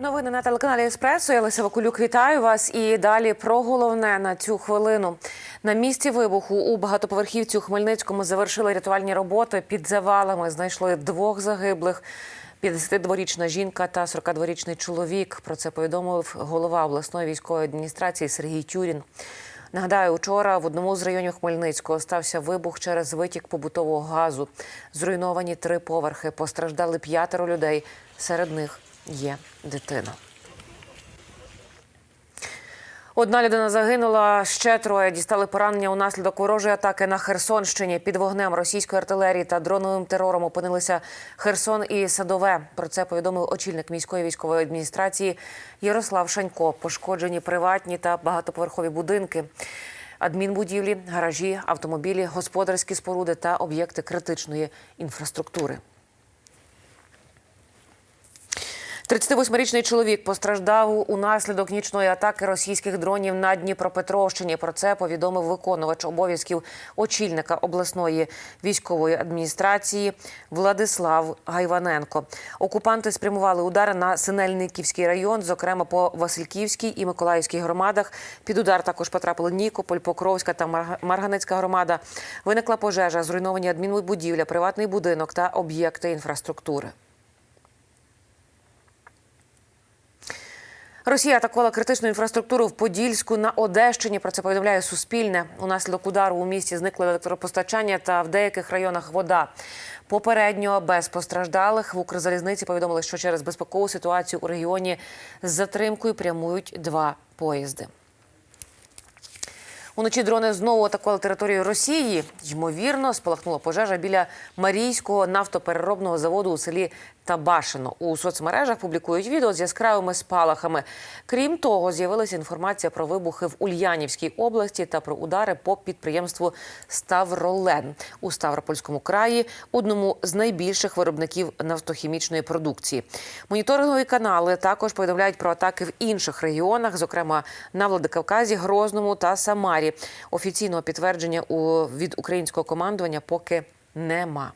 на телеканалі Еспресо. Я Леся Вакулюк. Вітаю вас. І далі про головне на цю хвилину. На місці вибуху у багатоповерхівці у Хмельницькому завершили рятувальні роботи. Під завалами знайшли двох загиблих. 52-річна жінка та 42-річний чоловік. Про це повідомив голова обласної військової адміністрації Сергій Тюрін. Нагадаю, учора в одному з районів Хмельницького стався вибух через витік побутового газу. Зруйновані три поверхи. Постраждали п'ятеро людей. Серед них є дитина. Одна людина загинула, ще троє дістали поранення унаслідок ворожої атаки на Херсонщині. Під вогнем російської артилерії та дроновим терором опинилися Херсон і Садове. Про це повідомив очільник міської військової адміністрації Ярослав Шанько. Пошкоджені приватні та багатоповерхові будинки. Адмінбудівлі, гаражі, автомобілі, господарські споруди та об'єкти критичної інфраструктури. 38-річний чоловік постраждав унаслідок нічної атаки російських дронів на Дніпропетровщині. Про це повідомив виконувач обов'язків очільника обласної військової адміністрації Владислав Гайваненко. Окупанти спрямували удари на Синельниківський район, зокрема по Васильківській і Миколаївській громадах. Під удар також потрапили Нікополь, Покровська та Марганецька громада. Виникла пожежа, зруйновані адмінбудівля, приватний будинок та об'єкти інфраструктури. Росія атакувала критичну інфраструктуру в Подільську на Одещині. Про це повідомляє Суспільне. Унаслідок удару у місті зникло електропостачання та в деяких районах вода. Попередньо без постраждалих в Укрзалізниці повідомили, що через безпекову ситуацію у регіоні з затримкою прямують два поїзди. Уночі дрони знову атакували територію Росії. Ймовірно, спалахнула пожежа біля Марійського нафтопереробного заводу у селі Табашино. У соцмережах публікують відео з яскравими спалахами. Крім того, з'явилася інформація про вибухи в Ульянівській області та про удари по підприємству Ставролен у Ставропольському краї, одному з найбільших виробників нафтохімічної продукції. Моніторингові канали також повідомляють про атаки в інших регіонах, зокрема на Владикавказі, Грозному та Самарі. Офіційного підтвердження у від українського командування поки нема.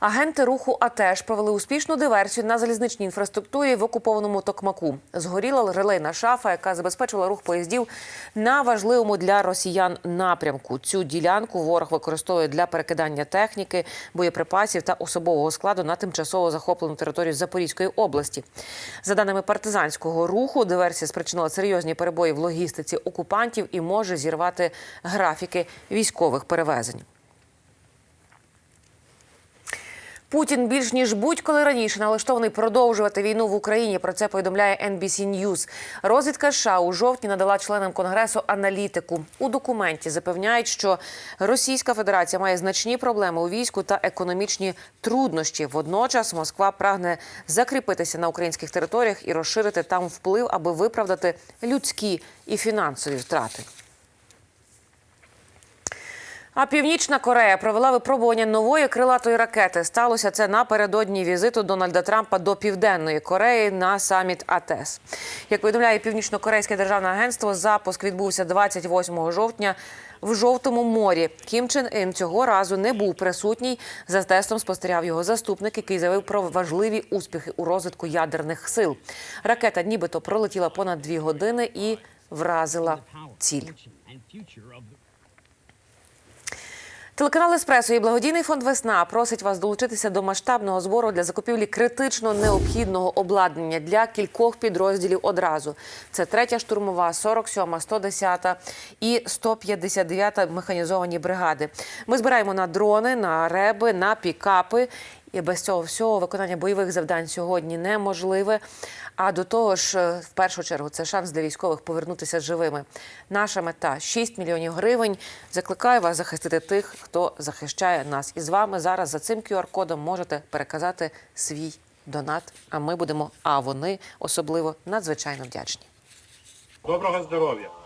Агенти руху АТЕШ провели успішну диверсію на залізничній інфраструктурі в окупованому Токмаку. Згоріла релейна шафа, яка забезпечила рух поїздів на важливому для росіян напрямку. Цю ділянку ворог використовує для перекидання техніки, боєприпасів та особового складу на тимчасово захоплену територію Запорізької області. За даними партизанського руху, диверсія спричинила серйозні перебої в логістиці окупантів і може зірвати графіки військових перевезень. Путін більш ніж будь-коли раніше налаштований продовжувати війну в Україні. Про це повідомляє NBC News. Розвідка США у жовтні надала членам конгресу аналітику. У документі запевняють, що Російська Федерація має значні проблеми у війську та економічні труднощі. Водночас Москва прагне закріпитися на українських територіях і розширити там вплив, аби виправдати людські і фінансові втрати. А Північна Корея провела випробування нової крилатої ракети. Сталося це напередодні візиту Дональда Трампа до Південної Кореї на саміт АТЕС. Як повідомляє північно-корейське державне агентство, запуск відбувся 28 жовтня. В жовтому морі Кім Чен Ін цього разу не був присутній. За тестом спостерігав його заступник, який заявив про важливі успіхи у розвитку ядерних сил. Ракета нібито пролетіла понад дві години і вразила ціль. Телеканал Еспресо і благодійний фонд Весна просить вас долучитися до масштабного збору для закупівлі критично необхідного обладнання для кількох підрозділів одразу. Це третя штурмова, 47-ма, 110-та і 159-та механізовані бригади. Ми збираємо на дрони, на реби, на пікапи. І без цього всього виконання бойових завдань сьогодні неможливе. А до того ж, е, в першу чергу, це шанс для військових повернутися живими. Наша мета 6 мільйонів гривень. Закликаю вас захистити тих, хто захищає нас. І з вами зараз за цим QR-кодом можете переказати свій донат. А ми будемо, а вони особливо надзвичайно вдячні. Доброго здоров'я!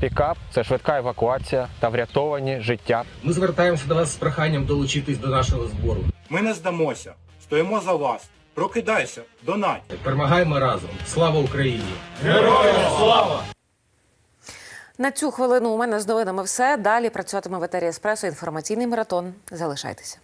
Пікап це швидка евакуація та врятовані життя. Ми звертаємося до вас з проханням долучитись до нашого збору. Ми не здамося, стоїмо за вас. Прокидайся, донать! Перемагаємо разом. Слава Україні! Героям слава! На цю хвилину у мене з новинами все. Далі працюватиме в етері Еспресо інформаційний маратон. Залишайтеся.